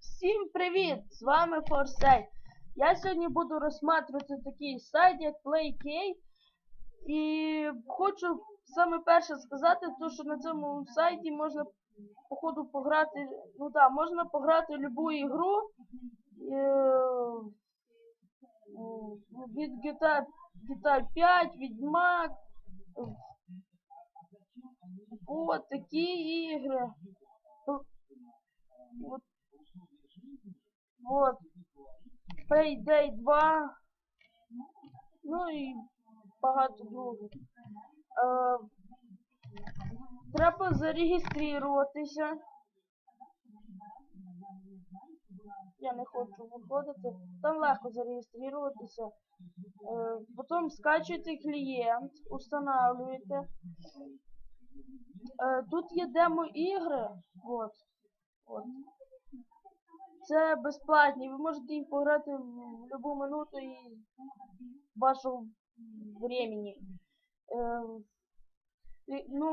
Всім привіт! З вами Форсей. Я сьогодні буду розсматривати такий сайт, як PlayK. І хочу саме перше сказати, то, що на цьому сайті можна походу пограти. Ну так, можна пограти любу ігру. Від GTA, GTA 5, Відьмак. От такі ігри. От Вот. Payday 2. Ну і багато других. Е, треба зареєструватися. Я не хочу виходити. Там легко зареєструватися. Е, потім скачуєте клієнт, устанавливаєте. Е, тут є демо ігри. Вот. От. Це безплатні, ви можете їх пограти в будь-яку минуту і вашого времени. Е, ну,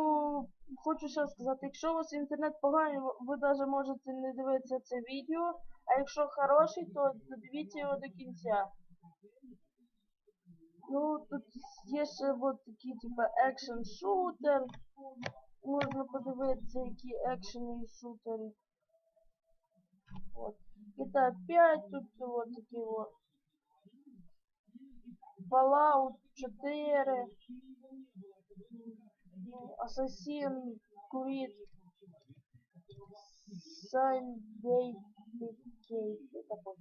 хочу ще сказати, якщо у вас інтернет поганий, ви навіть можете не дивитися це відео, а якщо хороший, то додивіться його до кінця. Ну, тут є ще от такі, типа, екшен шутер. Можна подивитися, які екшени і шутери. Вот. GTA 5 тут вот такие вот. Fallout 4. ну, Assassin Creed. Sunday Это вот.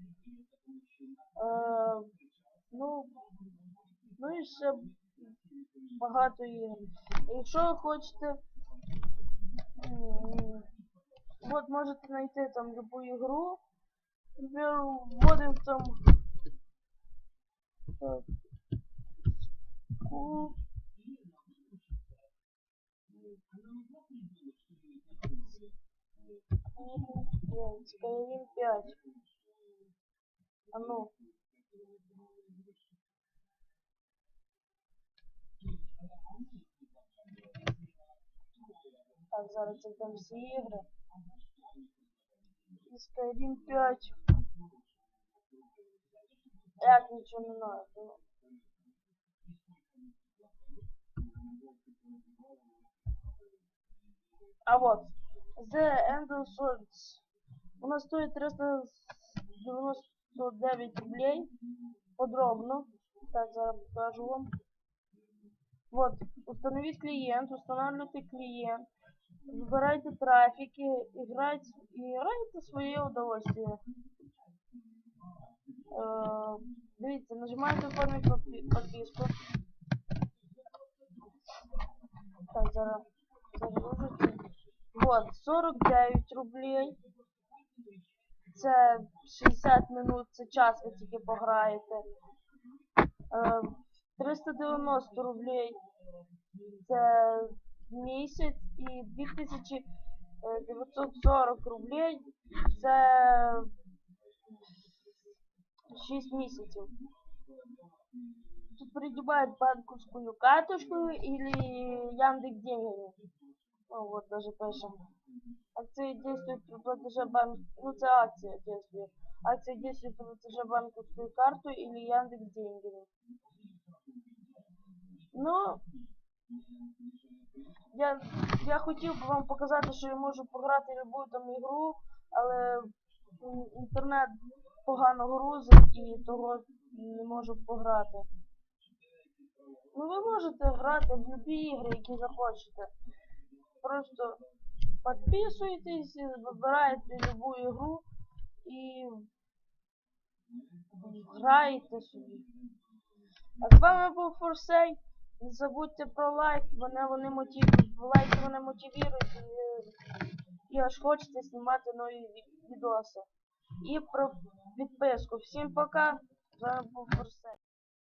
Е, ну, ну і ще багато ігор. Якщо ви хочете Вот можете найти там любую игру. Например, вводим там так, ку- Skyrim 5. А ну. Так, зараз це там всі ігри. І Skyrim 5. Як нічого не знаю. ну. А вот. The End of Swords. Вона стоїть 399 рублей. Подробно. Так, зараз покажу вам. Вот. Установить клиент, устанавливайте клиент. Выбирайте трафики, играйте, играйте в свое удовольствие. Э, Дивіться, нажимаєте оформить подпи- подписку. Так, зараз загрузити. Вот, 49 рублей. Це 60 минут, це час ви тільки пограєте. Е, 390 рублей. Це місяць і 2940 рублей. Це 6 місяців. Тут придбать банковскую карточку или Яндекс деньгами. Ну вот даже пишем. Акции действуют при платеже банк... Ну это акция действует. Акция действует при платеже банковскую карту или Яндекс деньгами. Ну, я, я хотів би вам показати, що я можу пограти любу там ігру, але інтернет погано грузить і того не можу пограти. Ну ви можете грати в любі ігри, які захочете. Просто підписуйтесь, вибираєте любу ігру і граєте собі. А з вами був Форсей. Не забудьте про лайк, вони, вони мотивують, лайки вони мотивують і аж хочете знімати нові відоси. І про підписку. Всім пока. З вами був Форсей.